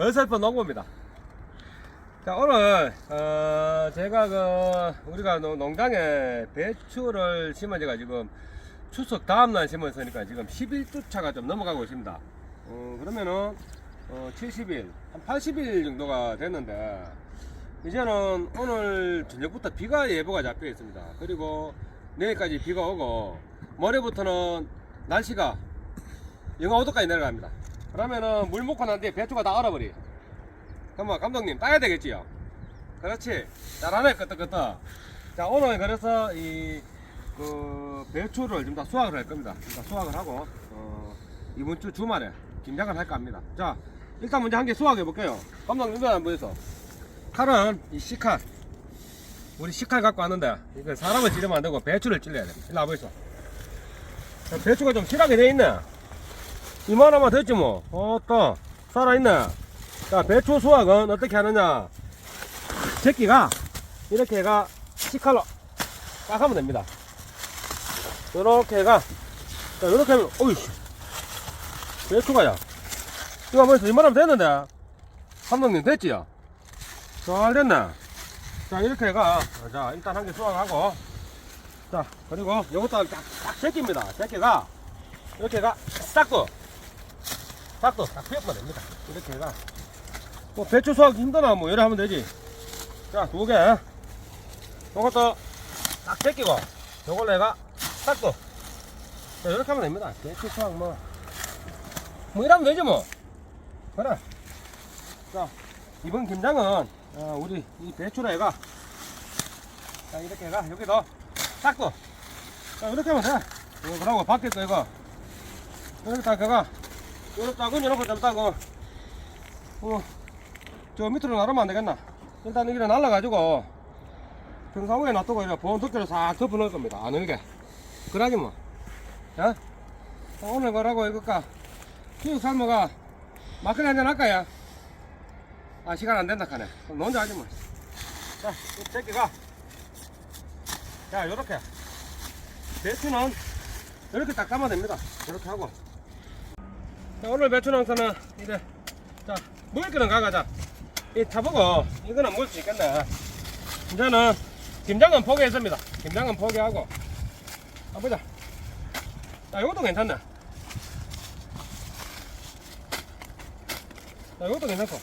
어설픈 농부입니다. 자, 오늘, 어, 제가 그, 우리가 농- 농장에 배추를 심은 지가 지금 추석 다음날 심었으니까 지금 11주 차가 좀 넘어가고 있습니다. 어, 그러면은, 어, 70일, 한 80일 정도가 됐는데, 이제는 오늘 저녁부터 비가 예보가 잡혀 있습니다. 그리고 내일까지 비가 오고, 모레부터는 날씨가 영하 5도까지 내려갑니다. 그러면은 물 먹고 난 뒤에 배추가 다 얼어버리. 그러면 감독님 따야 되겠지요? 그렇지. 잘하네, 끄떡끄떡. 자, 오늘 그래서 이, 그, 배추를 좀 다 수확을 할 겁니다. 좀다 수확을 하고, 어, 이번 주 주말에 김장을 할까 합니다. 자, 일단 먼저 한 개 수확해 볼게요. 감독님 이거 한번 보여서. 칼은 이 C칼. 우리 C칼 갖고 왔는데, 이거 사람을 찌르면 안 되고 배추를 찔러야 돼. 일로 와보이소. 자, 배추가 좀 실하게 돼 있네. 이만하면 됐지 뭐. 어, 또, 살아있네. 자, 배추 수확은 어떻게 하느냐. 새끼가, 이렇게 해가, 시칼로 딱 하면 됩니다. 요렇게 해가, 자, 요렇게 하면, 어이씨. 배추가 야. 이거 벌써 이만하면 됐는데. 감독님 됐지요? 잘 됐네. 자, 이렇게 해가, 자, 일단 한 개 수확하고, 자, 그리고 요것도 딱, 딱 새끼입니다. 새끼가, 이렇게 해가, 싹도. 싹도 딱 피우면 됩니다. 이렇게 해가. 뭐, 배추 수확 힘드나, 뭐, 이래 하면 되지. 자, 두 개. 요것도 딱 제끼고, 요걸로 해가, 싹도. 자, 이렇게 하면 됩니다. 배추 수확 뭐. 뭐, 이러면 되지, 뭐. 그래. 자, 이번 김장은, 어, 우리 이 배추로 해가, 자, 이렇게 해가, 여기도 싹도. 자, 이렇게 하면 돼. 이거 그러고, 밖에 거 이거. 이렇게 딱 해가, 작은 요렇게 잡다고, 어, 저 밑으로 나르면 안 되겠나? 일단 여기를 날라가지고, 평상우에 놔두고, 이렇게 보온 덮개로 싹 덮어 놓을 겁니다. 안 흘게. 그러지 뭐. 야? 오늘 거라고 이거까, 키우 삶아가, 막걸리 한잔 할까 야? 아, 시간 안 된다, 카네. 그럼 너 혼자 하지 뭐. 자, 이 새끼가. 자, 요렇게. 배추는, 이렇게 딱 감아야 됩니다. 이렇게 하고. 자, 오늘 배추 농사는 이래. 자, 먹을 거는 가가자. 이 타보고, 이거는 먹을 수 있겠네. 이제는, 김장은 포기했습니다. 김장은 포기하고. 아, 보자. 자, 이것도 괜찮네. 자, 이것도 괜찮고.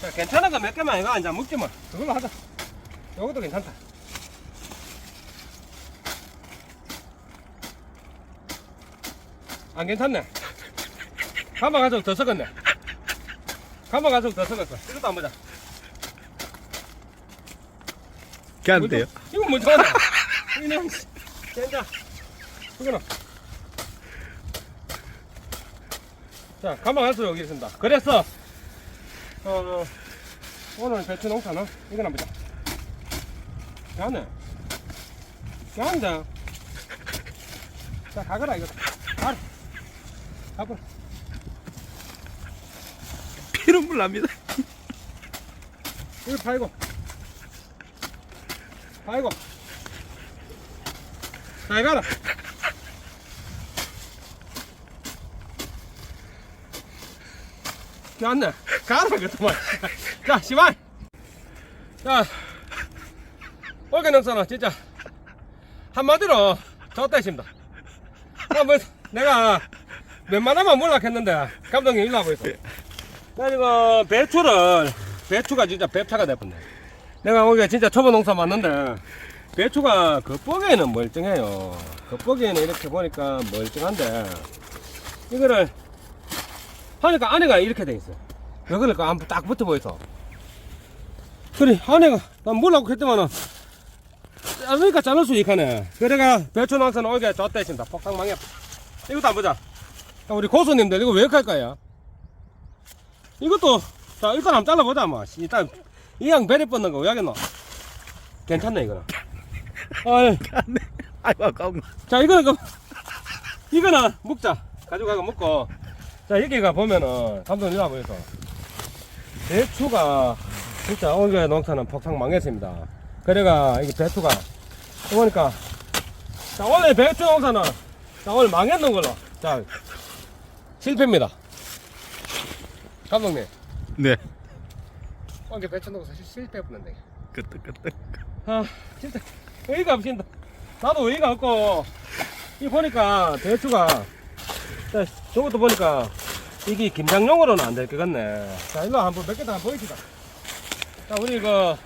자, 괜찮은 거 몇 개만 이거 이제 먹지 뭐. 그걸로 하자. 이것도 괜찮다. 안 괜찮네. 가마 가지고 더 썩었네. 가마 가지고 더 썩었어. 이것도 안 보자. 괜찮대요? 이거 뭐 좋아하나? 이는 된다. 이거는. 자, 가마 가지고 여기 있습니다. 그래서 어, 어, 오늘 배추 농사는 이건 한번 보자. 괜찮네. 괜찮다. 자, 가거라 이거. 가. 가보라. 피눈물 납니다. 이거 팔고. 팔고. 자, 이거 하라. 좋았네. 가라, 그것만. 자, 시발. 자, 올게 농사는 진짜 한마디로 좋다 했습니다. 아, 뭐, 내가 웬만하면 몰락했는데, 감독님 일로 와보있어. 나 지금 배추를, 배추가 진짜 배차가 돼버렸네. 내가 오기가 진짜 초보 농사 맞는데, 배추가 겉보기에는 멀쩡해요. 겉보기에는 이렇게 보니까 멀쩡한데, 이거를 하니까 안에가 이렇게 돼 있어. 왜 그럴까? 한번 딱 붙어 보이소. 그래, 안에가, 난 몰라고 했더만은, 자르니까 자를 수 있하네. 그래가 배추 농사는 오기가 좋다 했습니다. 폭삭 망해. 이것도 안 보자. 자, 우리 고수님들, 이거 왜할 거야? 이것도, 자, 일단 한번 잘라보자, 뭐. 일단, 이양 베리 뻗는 거 왜 하겠노? 괜찮네, 이거는. 아이, 아이고 아까운 거. 자, 이거는 그, 이거는 먹자. 가져가고 먹고. 자, 여기가 보면은, 감독님 이라 보여서. 배추가, 진짜 오늘 농사는 폭삭 망했습니다. 그래가, 이게 배추가, 보니까, 자, 원래 배추 농사는, 자, 오늘 망했는 걸로. 자, 실패입니다. 감독님. 네. 배추 넣고 사실 실패 했는데. 끄떡 끄떡. 아 진짜 의의가 없신다. 나도 의의가 없고 이 보니까 배추가 자, 저것도 보니까 이게 김장용으로는 안 될 것 같네. 자 일로 한번 몇개더 한번 보여주다. 자 우리 그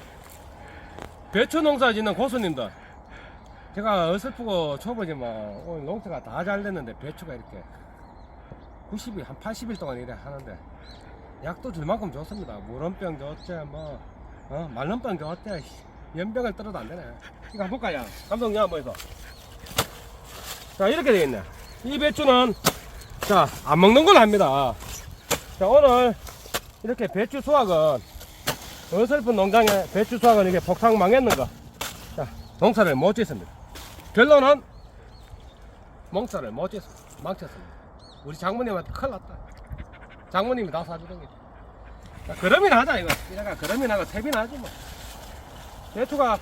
배추 농사 짓는 고수님들 제가 어설프고 초보지만 오늘 농사가 다 잘 됐는데 배추가 이렇게 90일 한 80일 동안 이래 하는데 약도 줄 만큼 좋습니다. 물원병 좋지 뭐 어, 말년병 좋대 씨. 연병을 떨어도 안 되네. 이거 한번 볼까요? 감독님 한번 해서. 자 이렇게 되어 있네. 이 배추는 자 안 먹는 걸 합니다. 자 오늘 이렇게 배추 수확은 어설픈 농장에 배추 수확은 이게 폭삭 망했는 거. 자 농사를 못 짓습니다. 결론은 농사를 못 짓습니다. 망쳤습니다. 우리 장모님한테 큰일 났다. 장모님이 다 사주던 게. 자, 그럼이나 하자 이거. 이래가 그럼이나 하고 태비나 하지 뭐. 배추가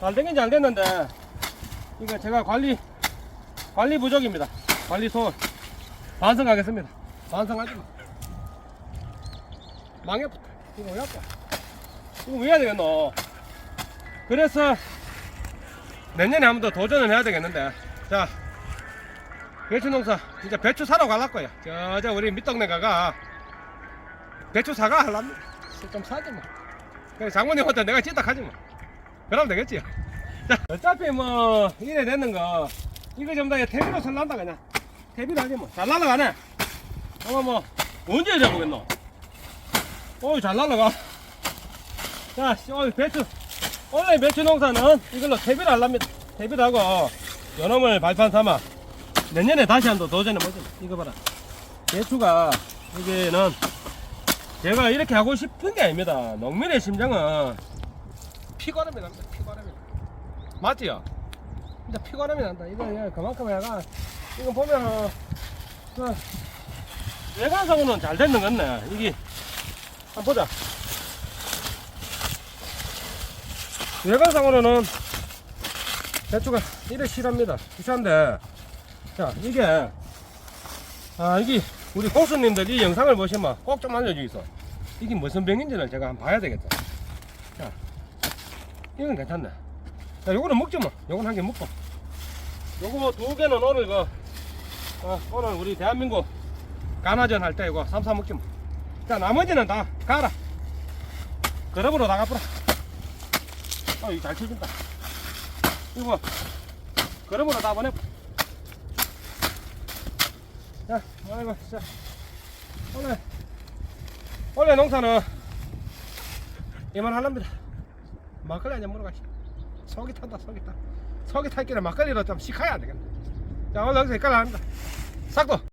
잘 되긴 잘 됐는데 이거 제가 관리 관리 부족입니다. 관리 소홀 반성하겠습니다. 반성하지 마. 망해부터 이거 왜 할까? 이거 왜 해야 되겠노? 그래서 내년에 한 번 더 도전을 해야 되겠는데 자 배추 농사 진짜 배추 사러 갈랄 거야. 저저 우리 밑동네 가가 배추 사가 할랍니다. 좀 사지 뭐. 그래 장모님한테 내가 찐딱 하지 뭐. 그러면 되겠지. 자, 어차피 뭐 이래 됐는 거 이거 전부 다 태비로 살란다 그냥. 태비로 하지 뭐. 잘 날라가네. 아마 뭐 언제 이래 보겠노? 어이 잘 날라가. 자, 씨, 오늘 배추 원래 배추 농사는 이걸로 태비를 할랍니다. 태비를 하고 연놈을 발판 삼아 내년에 다시 한번 도전해 보자. 이거 봐라. 배추가 여기는 제가 이렇게 하고 싶은 게 아닙니다. 농민의 심정은 피곤함이 납니다. 피곤함이. 맞지요? 진짜 피곤함이 난다. 이거 그만큼 해가 이거 보면 그 외관상으로는 잘 됐는 것 같네. 이게 한번 보자. 외관상으로는 배추가 이래 실합니다. 비싼데 자 이게 아 이게 우리 고수님들 이 영상을 보시면 꼭 좀 알려주이소. 이게 무슨 병인지를 제가 한번 봐야 되겠다. 자, 이건 괜찮네. 자, 요거는 먹지 뭐. 요건 한 개 먹고. 요거 두 개는 오늘 그, 어, 오늘 우리 대한민국 가나전 할 때 이거 삼사 먹지 뭐. 자, 나머지는 다 가라. 그릇으로 다 가보라. 어, 이거 잘 쳐진다. 이거 그릇으로 다 보내. 자, 아이고, 자. 원래, 원래 농사는 이만 할랍니다. 막걸리 한잔 먹으러 가시. 속이 탄다, 속이 타. 속이 탈 길에 막걸리로 좀안 되겠네. 자, 오늘 여기서 여기까지 합니다. 삭도!